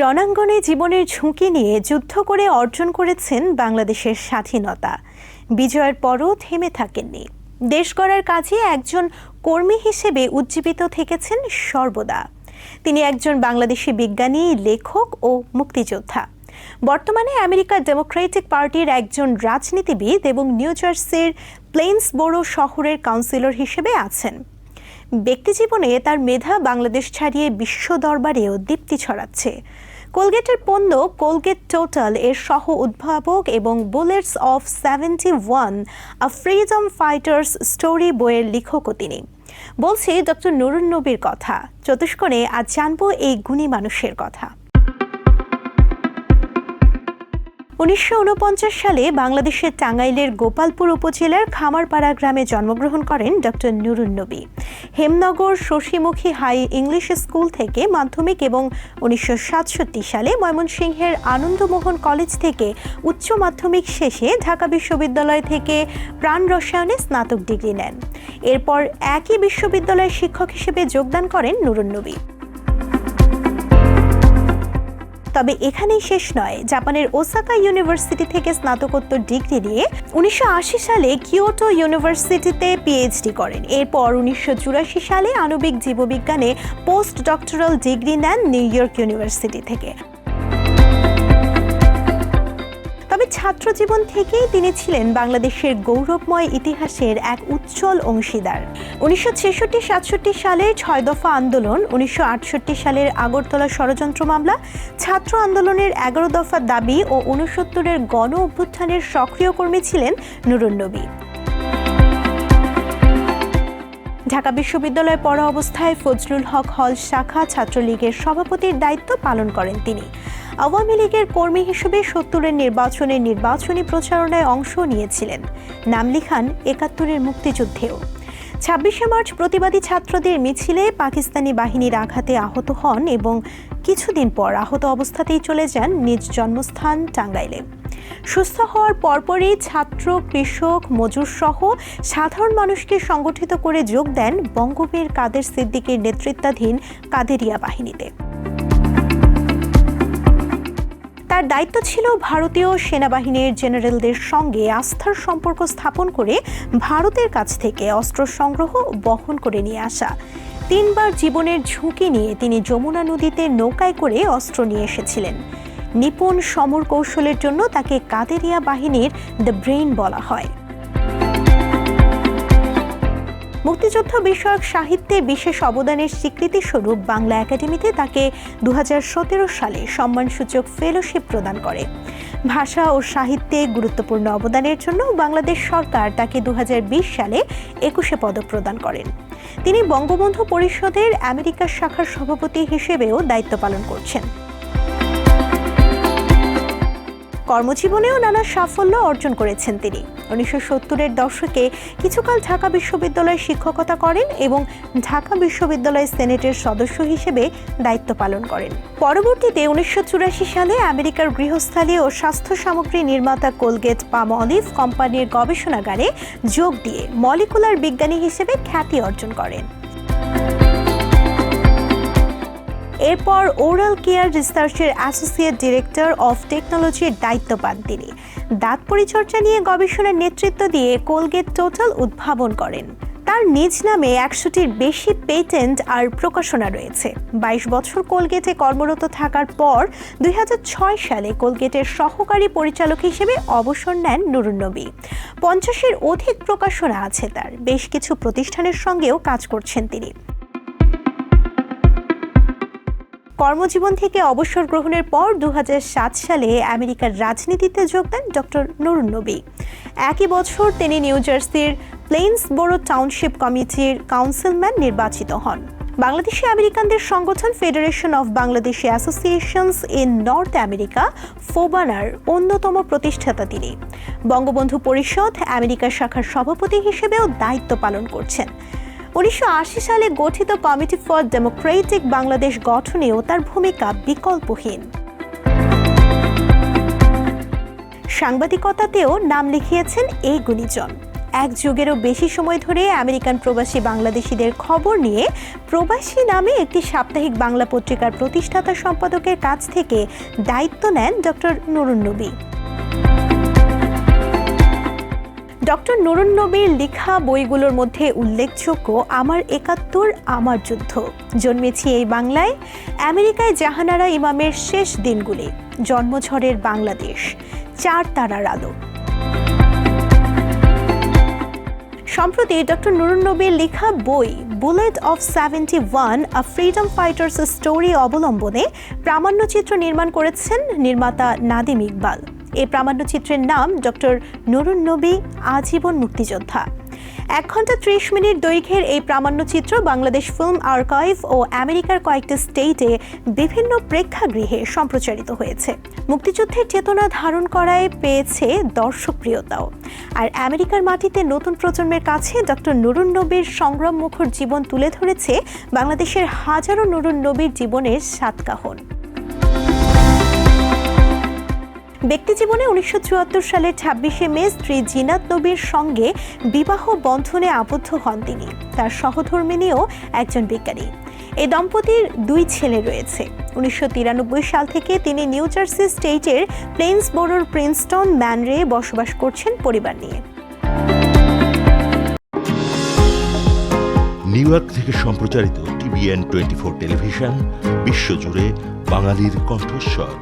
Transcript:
রণাঙ্গনে জীবনের ঝুঁকি নিয়ে যুদ্ধ করে অর্জন করেছেন বাংলাদেশের স্বাধীনতা। বিজয়ের পরও থেমে থাকেননি। দেশ গড়ার কাজে একজন কর্মী হিসেবে উজ্জীবিত থেকেছেন সর্বদা। তিনি একজন বাংলাদেশি বিজ্ঞানী, লেখক ও মুক্তিযোদ্ধা। বর্তমানে আমেরিকার ডেমোক্রেটিক পার্টির একজন রাজনীতিবিদ এবং নিউ জার্সির প্লেন্সবোরো শহরের কাউন্সিলর হিসেবে আছেন। ব্যক্তিজীবনে তার মেধা বাংলাদেশ ছাড়িয়ে বিশ্ব দরবারেও দীপ্তি ছড়াচ্ছে। কোলগেটের পণ্য কোলগেট টোটাল এর সহ উদ্ভাবক এবং bullets of seventy one, a freedom fighter's story বইয়ের লেখকও তিনি। বলছি, ডক্টর নুরুন নবীর কথা। চতুষ্কোণে আজ জানব এই গুণী মানুষের কথা। উনিশশো ঊনপঞ্চাশ সালে বাংলাদেশের টাঙ্গাইলের গোপালপুর উপজেলার খামারপাড়া গ্রামে জন্মগ্রহণ করেন doctor Nurun Nabi. Hemnagar Shashimukhi high English school থেকে মাধ্যমিক এবং উনিশশো সাতষট্টি সালে ময়মনসিংহের আনন্দমোহন কলেজ থেকে উচ্চ মাধ্যমিক শেষে ঢাকা বিশ্ববিদ্যালয় থেকে প্রাণ রসায়নে স্নাতক ডিগ্রি নেন। এরপর একই বিশ্ববিদ্যালয়ের শিক্ষক হিসেবে যোগদান করেন নুরুন নবী। তবে এখানেই শেষ নয়। জাপানের ওসাকা ইউনিভার্সিটি থেকে স্নাতকোত্তর ডিগ্রি নিয়ে উনিশশো আশি সালে কিয়োটো ইউনিভার্সিটিতে পিএইচডি করেন। এরপর উনিশশো চুরাশি সালে আণবিক জীববিজ্ঞানে পোস্ট ডক্টরাল ডিগ্রি নেন নিউ ইয়র্ক ইউনিভার্সিটি থেকে। তবে ছাত্র জীবন থেকেই তিনি ছিলেন বাংলাদেশের গৌরবময় ইতিহাসের এক উজ্জ্বল অংশীদার। উনিশশো ছেষট্টি, সাতষট্টি সালের ছয় দফা আন্দোলন, উনিশশো আটষট্টি সালের আগরতলা ষড়যন্ত্র মামলা, ছাত্র আন্দোলনের এগারো দফা দাবি ও উনসত্তরের গণ অভ্যুত্থানের সক্রিয় কর্মী ছিলেন নুরুন নবী। ঢাকা বিশ্ববিদ্যালয়ে পড়া অবস্থায় ফজলুল হক হল শাখা ছাত্রলীগের সভাপতির দায়িত্ব পালন করেন তিনি। আওয়ামী লীগের কর্মী হিসেবে সত্তরের নির্বাচনে নির্বাচনী প্রচারণায় অংশ নিয়েছিলেন। নাম লিখান একাত্তরের মুক্তিযুদ্ধেও। ছাব্বিশে মার্চ প্রতিবাদী ছাত্রদের মিছিলে পাকিস্তানি বাহিনীর আঘাতে আহত হন এবং কিছুদিন পর আহত অবস্থাতেই চলে যান নিজ জন্মস্থান টাঙ্গাইলে। সুস্থ হওয়ার পরপরই ছাত্র, কৃষক, মজুর সহ সাধারণ মানুষকে সংগঠিত করে যোগ দেন বঙ্গবীর কাদের সিদ্দিকের নেতৃত্বাধীন কাদেরিয়া বাহিনীতে। তার দায়িত্ব ছিল ভারতীয় সেনাবাহিনীর জেনারেলদের সঙ্গে আস্থার সম্পর্ক স্থাপন করে ভারতের কাছ থেকে অস্ত্র সংগ্রহ বহন করে নিয়ে আসা। তিনবার জীবনের ঝুঁকি নিয়ে তিনি যমুনা নদীতে নৌকায় করে অস্ত্র নিয়ে এসেছিলেন। নিপুণ সমর কৌশলের জন্য তাকে কাদেরিয়া বাহিনীর দ্য ব্রেইন বলা হয়। মুক্তিযুদ্ধ বিষয়ক সাহিত্যে বিশেষ অবদানের স্বীকৃতি স্বরূপ বাংলা একাডেমিতে তাকে দু সালে সম্মানসূচক ফেলোশিপ প্রদান করে। ভাষা ও সাহিত্যে গুরুত্বপূর্ণ অবদানের জন্য বাংলাদেশ সরকার তাকে দু হাজার বিশ সালে একুশে পদক প্রদান করেন। তিনি বঙ্গবন্ধু পরিষদের আমেরিকার শাখার সভাপতি হিসেবেও দায়িত্ব পালন করছেন। কর্মজীবনেও নানা সাফল্য অর্জন করেছেন তিনি। উনিশশো সত্তরের দশকে কিছুকাল ঢাকা বিশ্ববিদ্যালয়ে শিক্ষকতা করেন এবং ঢাকা বিশ্ববিদ্যালয় সেনেটের সদস্য হিসেবে দায়িত্ব পালন করেন। পরবর্তীতে উনিশশো চুরাশি সালে আমেরিকার গৃহস্থালী ও স্বাস্থ্য সামগ্রী নির্মাতা কোলগেট পাম অলিভ কোম্পানির গবেষণাগারে যোগ দিয়ে মলিকুলার বিজ্ঞানী হিসেবে খ্যাতি অর্জন করেন। এরপর ওরাল কেয়ার রিসার্চের অ্যাসোসিয়েট ডিরেক্টর অফ টেকনোলজির দায়িত্ব পান তিনি। দাঁত পরিচর্যা নিয়ে গবেষণার নেতৃত্ব দিয়ে কোলগেট টোটাল উদ্ভাবন করেন। তার নিজ নামে একশোটির বেশি পেটেন্ট আর প্রকাশনা রয়েছে। বাইশ বছর কোলগেটে কর্মরত থাকার পর দুই হাজার ছয় সালে কোলগেটের সহকারী পরিচালক হিসেবে অবসর নেন নুরুন্নবী। পঞ্চাশের অধিক প্রকাশনা আছে তার। বেশ কিছু প্রতিষ্ঠানের সঙ্গেও কাজ করছেন তিনি। কর্মজীবন থেকে অবসর গ্রহণের পর দু হাজার সাত সালে আমেরিকার রাজনীতিতে যোগ দেন ডক্টর নুরুন নবী। একই বছর তিনি নিউ জার্সির প্লেন্সবোরো টাউনশিপ কমিটির কাউন্সিলম্যান নির্বাচিত হন। বাংলাদেশি আমেরিকানদের সংগঠন federation of Bangladeshi associations in North America, ফোবানার অন্যতম প্রতিষ্ঠাতা তিনি। বঙ্গবন্ধু পরিষদ আমেরিকার শাখার সভাপতি হিসেবেও দায়িত্ব পালন করছেন। উনিশশো আশি সালে গঠিত কমিটি ফর ডেমোক্রেটিক বাংলাদেশ গঠনেও তার ভূমিকা বিকল্পহীন। সাংবাদিকতাতেও নাম লিখিয়েছেন এই গুণীজন। এক যুগেরও বেশি সময় ধরে আমেরিকান প্রবাসী বাংলাদেশিদের খবর নিয়ে প্রবাসী নামে একটি সাপ্তাহিক বাংলা পত্রিকার প্রতিষ্ঠাতা সম্পাদকের কাছ থেকে দায়িত্ব নেন ডক্টর নুরুন ডক্টর নুরুন নবীর লেখা বইগুলোর মধ্যে উল্লেখযোগ্য আমার একাত্তর, আমার যুদ্ধ। জন্মেছি এই বাংলায়, আমেরিকায় জাহানারা ইমামের শেষ দিনগুলি, জন্মঝড়ের বাংলাদেশ, চার তারার আলো। সম্প্রতি ডক্টর নুরুন নবীর লেখা বই bullet of seventy one a freedom fighter's story অবলম্বনে প্রামাণ্যচিত্র নির্মাণ করেছেন নির্মাতা নাদিম ইকবাল। এই প্রামাণ্যচিত্রের নাম ডক্টর নুরুন নবী আজীবন মুক্তিযোদ্ধা। এক ঘণ্টা ত্রিশ মিনিট দৈর্ঘ্যের এই প্রামাণ্যচিত্র বাংলাদেশ ফিল্ম আর্কাইভ ও আমেরিকার কয়েকটি স্টেটে বিভিন্ন প্রেক্ষাগৃহে সম্প্রচারিত হয়েছে। মুক্তিযুদ্ধের চেতনা ধারণ করায় পেয়েছে দর্শকপ্রিয়তাও। আর আমেরিকার মাটিতে নতুন প্রজন্মের কাছে ডক্টর নুরুন নবীর সংগ্রাম মুখর জীবন তুলে ধরেছে বাংলাদেশের হাজারো নুরুন নবীর জীবনের সাতকাহন। ব্যক্তিজীবনে উনিশশো চুয়াত্তর সালের ছাব্বিশে মে স্ত্রী জিনাত নবীর সঙ্গে বিবাহ বন্ধনে আবদ্ধ হন তিনি। তার সহধর্মিনীও একজন বিজ্ঞানী এই দম্পতির দুই ছেলে রয়েছে। উনিশশো তিরানব্বই সাল থেকে তিনি নিউ জার্সি স্টেটের প্লেন্সবোরোর প্রিন্সটন ম্যানরে বসবাস করছেন পরিবার নিয়ে। নিউ ইয়র্ক থেকে সম্প্রচারিত টিভিএন টোয়েন্টি ফোর টেলিভিশন, বিশ্বজুড়ে বাঙালির কণ্ঠস্বর।